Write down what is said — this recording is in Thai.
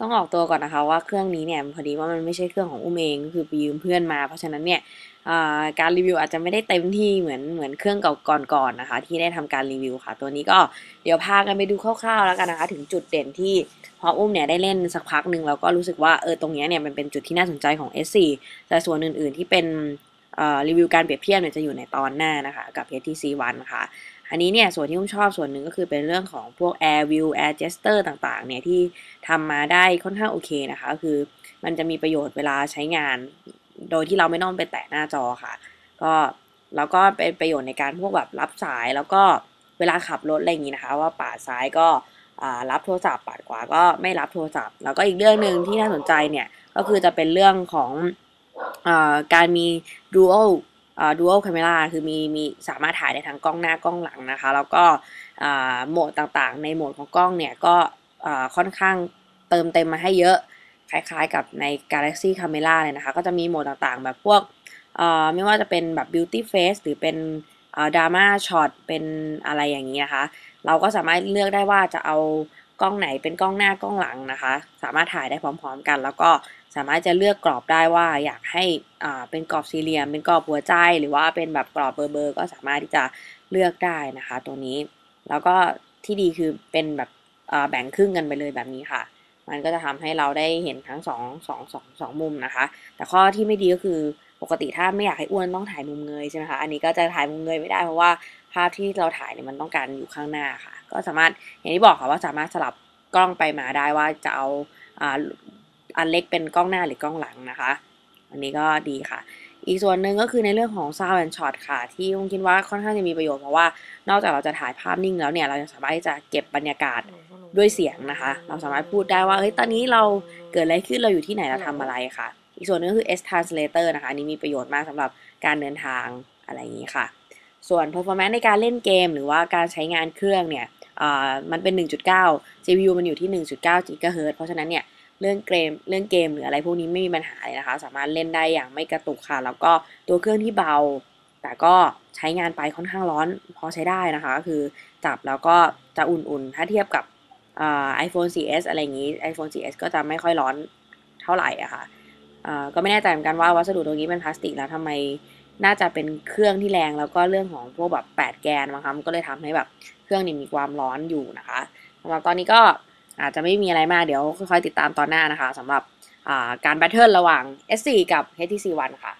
ต้องออกตัวก่อนนะคะว่าเครื่องนี้เนี่ยพอดีว่ามันไม่ใช่เครื่องของอุ้มเองคือไปยืมเพื่อนมา เพราะฉะนั้นเนี่ยการรีวิวอาจจะไม่ได้เต็มที่เหมือนเหมือนเครื่องเก่าก่อนๆนะคะ ที่ได้ทำการรีวิวค่ะ ตัวนี้ก็เดี๋ยวพากันไปดูคร่าวๆแล้วกันนะคะ ถึงจุดเด่นที่พออุ้มเนี่ยได้เล่นสักพักหนึ่งแล้วก็รู้สึกว่าเออตรงนี้เนี่ยมันเป็นจุดที่น่าสนใจของ S4 แต่ส่วนอื่นๆที่เป็นรีวิวการเปรียบเทียบเนี่ยจะอยู่ในตอนหน้านะคะกับ HTC One นะคะ อันนี้เนี่ยส่วนที่ผมชอบส่วนหนึ่งก็คือเป็นเรื่องของพวก Air View Air Gesture ต่างๆเนี่ยที่ทำมาได้ค่อนข้างโอเคนะคะคือมันจะมีประโยชน์เวลาใช้งาน โดยที่เราไม่ต้องไปแตะหน้าจอค่ะ ก็แล้วก็เป็นประโยชน์ในการพวกแบบรับสายแล้วก็เวลาขับรถอะไรอย่างนี้นะคะ ว่าปาดซ้ายก็รับโทรศัพท์ปาดขวาก็ไม่รับโทรศัพท์ แล้วก็อีกเรื่องหนึ่งที่น่าสนใจเนี่ยก็คือจะเป็นเรื่องของอการมี dual ดูอัลคาเมราคือมีมีสามารถถ่ายได้ทั้งกล้องหน้ากล้องหลังนะคะ แล้วก็โหมดต่างๆ ในโหมดของกล้องเนี่ยก็ค่อนข้างเติมเต็มมาให้เยอะคล้ายๆกับใน Galaxy Camera เลยนะคะ ก็จะมีโหมดต่างๆ แบบพวกไม่ว่าจะเป็นแบบ Beauty Face หรือเป็นดราม่าช็อตเป็นอะไรอย่างนี้นะคะ เราก็สามารถเลือกได้ว่าจะเอา กล้องไหนเป็นกล้องหน้ากล้องหลังนะคะ สามารถถ่ายได้พร้อม ๆ กัน แล้วก็สามารถจะเลือกกรอบได้ว่าอยากให้อ่าเป็นกรอบสี่เหลี่ยม เป็นกรอบหัวใจ หรือว่าเป็นแบบกรอบเบอร์เบอร์ก็สามารถที่จะเลือกได้นะคะ ตัวนี้ แล้วก็ที่ดีคือเป็นแบบแบ่งครึ่งกันไปเลยแบบนี้ค่ะ มันก็จะทำให้เราได้เห็นทั้งสองสองสองสองมุมนะคะ แต่ข้อที่ไม่ดีก็คือ ปกติถ้าไม่อยากให้อ้วนต้องถ่ายมุมเงยใช่ไหมคะอันนี้ก็จะถ่ายมุมเงยไม่ได้เพราะว่าภาพที่เราถ่ายเนี่ยมันต้องการอยู่ข้างหน้าค่ะ ก็สามารถอย่างที่บอกค่ะว่าสามารถสลับกล้องไปมาได้ว่าจะเอาอันเล็กเป็นกล้องหน้าหรือกล้องหลังนะคะ อันนี้ก็ดีค่ะ อีกส่วนหนึ่งก็คือในเรื่องของ sound and shot ค่ะ ที่ผมคิดว่าค่อนข้างจะมีประโยชน์เพราะว่านอกจากเราจะถ่ายภาพนิ่งแล้วเนี่ยเราจะสามารถที่จะเก็บบรรยากาศด้วยเสียงนะคะ เราสามารถพูดได้ว่าเฮ้ยตอนนี้เราเกิดอะไรขึ้นเราอยู่ที่ไหนเราทำอะไรค่ะ อีกส่วนนึงคือ S translator นะคะอันนี้มีประโยชน์มากสำหรับการเดินทางอะไรอย่างนี้ค่ะ ส่วน performance ในการเล่นเกม หรือว่าการใช้งานเครื่องเนี่ยมันเป็น 1.9 CPU มันอยู่ที่ 1.9 GHz เพราะฉะนั้นเนี่ยเรื่องเกมเรื่องเกมหรืออะไรพวกนี้ไม่มีปัญหาเลยนะคะ สามารถเล่นได้อย่างไม่กระตุกค่ะ แล้วก็ตัวเครื่องที่เบา แต่ก็ใช้งานไปค่อนข้างร้อนพอใช้ได้นะคะ ก็คือจับแล้วก็จะอุ่นๆ ถ้าเทียบกับไอโฟน 4S อะไรอย่างนี้ iPhone 4S ก็จะไม่ค่อยร้อนเท่าไหร่อะค่ะ ก็ไม่แน่ใจเหมือนกันว่าวัสดุตรงนี้เป็นพลาสติกแล้วทำไมน่าจะเป็นเครื่องที่แรงแล้วก็เรื่องของพวกแบบ8แกนนะคะมันก็เลยทำให้แบบเครื่องนี้มีความร้อนอยู่นะคะสำหรับตอนนี้ก็อาจจะไม่มีอะไรมากเดี๋ยวค่อยๆติดตามตอนหน้านะคะสำหรับการแบทเทิลระหว่าง S4 กับ HTC One ค่ะ